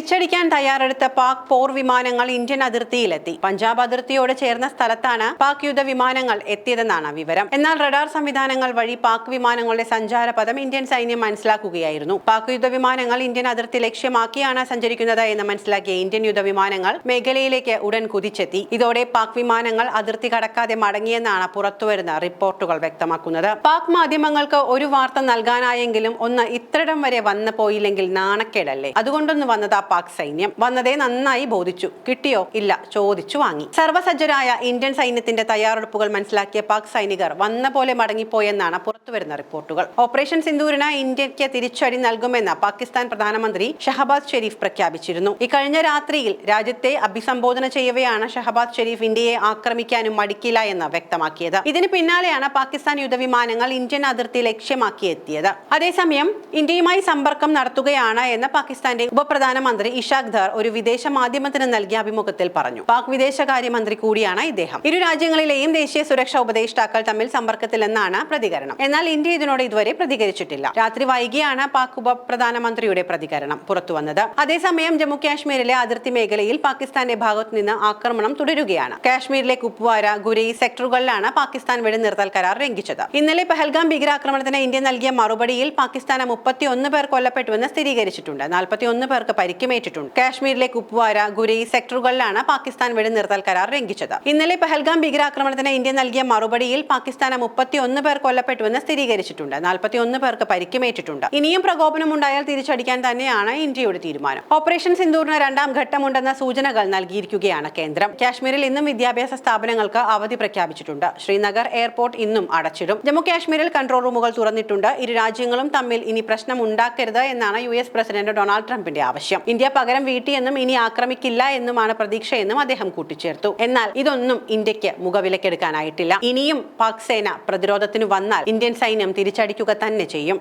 തിരിച്ചടിക്കാൻ തയ്യാറെടുത്ത പാക് പോർ വിമാനങ്ങൾ ഇന്ത്യൻ അതിർത്തിയിലെത്തി. പഞ്ചാബ് അതിർത്തിയോട് ചേർന്ന സ്ഥലത്താണ് പാക് യുദ്ധ വിമാനങ്ങൾ എത്തിയതെന്നാണ് വിവരം. എന്നാൽ റഡാർ സംവിധാനങ്ങൾ വഴി പാക് വിമാനങ്ങളുടെ സഞ്ചാരപഥം ഇന്ത്യൻ സൈന്യം മനസ്സിലാക്കുകയായിരുന്നു. പാക് യുദ്ധ വിമാനങ്ങൾ ഇന്ത്യൻ അതിർത്തി ലക്ഷ്യമാക്കിയാണ് സഞ്ചരിക്കുന്നത് എന്ന് മനസ്സിലാക്കിയ ഇന്ത്യൻ യുദ്ധ വിമാനങ്ങൾ മേഖലയിലേക്ക് ഉടൻ കുതിച്ചെത്തി. ഇതോടെ പാക് വിമാനങ്ങൾ അതിർത്തി കടക്കാതെ മടങ്ങിയെന്നാണ് പുറത്തുവരുന്ന റിപ്പോർട്ടുകൾ വ്യക്തമാക്കുന്നത്. പാക് മാധ്യമങ്ങൾക്ക് ഒരു വാർത്ത നൽകാനായെങ്കിലും ഒന്ന് ഇത്രടം വരെ വന്നു പോയില്ലെങ്കിൽ നാണക്കേടല്ലേ? അതുകൊണ്ടൊന്ന് വന്നതാ പാക് സൈന്യം വന്നതേ നന്നായി ബോധിച്ചു. കിട്ടിയോ? ഇല്ല. ചോദിച്ചു വാങ്ങി. സർവസജ്ജരായ ഇന്ത്യൻ സൈന്യത്തിന്റെ തയ്യാറെടുപ്പുകൾ മനസ്സിലാക്കിയ പാക് സൈനികർ വന്ന പോലെ മടങ്ങിപ്പോയെന്നാണ് പുറത്തുവരുന്ന റിപ്പോർട്ടുകൾ. ഓപ്പറേഷൻ സിന്ദൂരിന് ഇന്ത്യയ്ക്ക് തിരിച്ചടി നൽകുമെന്ന് പാകിസ്ഥാൻ പ്രധാനമന്ത്രി ഷഹബാസ് ഷെരീഫ് പ്രഖ്യാപിച്ചിരുന്നു. ഇക്കഴിഞ്ഞ രാത്രിയിൽ രാജ്യത്തെ അഭിസംബോധന ചെയ്യവെയാണ് ഷഹബാസ് ഷെരീഫ് ഇന്ത്യയെ ആക്രമിക്കാനും മടിക്കില്ല എന്ന് വ്യക്തമാക്കിയത്. ഇതിന് പിന്നാലെയാണ് പാകിസ്ഥാൻ യുദ്ധവിമാനങ്ങൾ ഇന്ത്യൻ അതിർത്തി ലക്ഷ്യമാക്കി എത്തിയത് അതേസമയം ഇന്ത്യയുമായി സമ്പർക്കം നടത്തുകയാണ് എന്ന് പാകിസ്ഥാന്റെ ഉപപ്രധാനമന്ത്രി ഇഷാഖ് ധർ ഒരു വിദേശ മാധ്യമത്തിന് നൽകിയ അഭിമുഖത്തിൽ പറഞ്ഞു. പാക് വിദേശകാര്യമന്ത്രി കൂടിയാണ് ഇദ്ദേഹം. ഇരു രാജ്യങ്ങളിലെയും ദേശീയ സുരക്ഷാ ഉപദേഷ്ടാക്കൾ തമ്മിൽ സമ്പർക്കത്തിലെന്നാണ് പ്രതികരണം. എന്നാൽ ഇന്ത്യ ഇതിനോട് ഇതുവരെ പ്രതികരിച്ചിട്ടില്ല. രാത്രി വൈകിയാണ് പാക് ഉപപ്രധാനമന്ത്രിയുടെ പ്രതികരണം പുറത്തുവന്നത് അതേസമയം ജമ്മു കാശ്മീരിലെ അതിർത്തി മേഖലയിൽ പാകിസ്ഥാന്റെ ഭാഗത്തു നിന്ന് ആക്രമണം തുടരുകയാണ്. കാശ്മീരിലെ കുപ്വാര ഗുരൈ സെക്ടറുകളിലാണ് പാകിസ്ഥാൻ വെടിനിർത്തൽ കരാർ ലംഘിച്ചത്. ഇന്നലെ പെഹൽഗാം ഭീകരാക്രമണത്തിന് ഇന്ത്യ നൽകിയ മറുപടിയിൽ പാകിസ്ഥാന് മുപ്പത്തിയൊന്ന് പേർ കൊല്ലപ്പെട്ടുവെന്ന് സ്ഥിരീകരിച്ചിട്ടുണ്ട്. നാൽപ്പത്തിയൊന്ന് പേർക്ക് പരിക്കുമേറ്റിട്ടുണ്ട് കാശ്മീരിലെ കുപ്വാര ഗുരൈ സെക്ടറുകളിലാണ് പാകിസ്ഥാൻ വെടിനിർത്തൽ കരാർ ലംഘിച്ചത്. ഇന്നലെ പഹൽഗാം ഭീകരാക്രമണത്തിന് ഇന്ത്യ നൽകിയ മറുപടിയിൽ പാകിസ്ഥാന് മുപ്പത്തിയൊന്ന് പേർ കൊല്ലപ്പെട്ടുവെന്ന് സ്ഥിരീകരിച്ചിട്ടുണ്ട്. നാൽപ്പത്തിയൊന്ന് പേർക്ക് പരിക്കുമേറ്റിട്ടുണ്ട് ഇനിയും പ്രകോപനം ഉണ്ടായാൽ തിരിച്ചടിക്കാൻ തന്നെയാണ് ഇന്ത്യയുടെ തീരുമാനം. ഓപ്പറേഷൻ സിന്ദൂറിന് രണ്ടാം ഘട്ടമുണ്ടെന്ന സൂചനകൾ നൽകിയിരിക്കുകയാണ് കേന്ദ്രം. കാശ്മീരിൽ ഇന്നും വിദ്യാഭ്യാസ സ്ഥാപനങ്ങൾക്ക് അവധി പ്രഖ്യാപിച്ചിട്ടുണ്ട്. ശ്രീനഗർ എയർപോർട്ട് ഇന്നും അടച്ചിടും. ജമ്മു കാശ്മീരിൽ കൺട്രോൾ റൂമുകൾ തുറന്നിട്ടുണ്ട്. ഇരു രാജ്യങ്ങളും തമ്മിൽ ഇനി പ്രശ്നം ഉണ്ടാക്കരുത് എന്നാണ് യു എസ് പ്രസിഡന്റ് ഡൊണാൾഡ് ട്രംപിന്റെ ആവശ്യം. ഇന്ത്യ പകരം വീട്ടിയെന്നും ഇനി ആക്രമിക്കില്ല എന്നുമാണ് പ്രതീക്ഷയെന്നും അദ്ദേഹം കൂട്ടിച്ചേർത്തു. എന്നാൽ ഇതൊന്നും ഇന്ത്യയ്ക്ക് മുഖവിലക്കെടുക്കാനായിട്ടില്ല. ഇനിയും പാക് സേന പ്രതിരോധത്തിന് വന്നാൽ ഇന്ത്യൻ സൈന്യം തിരിച്ചടിക്കുക തന്നെ ചെയ്യും.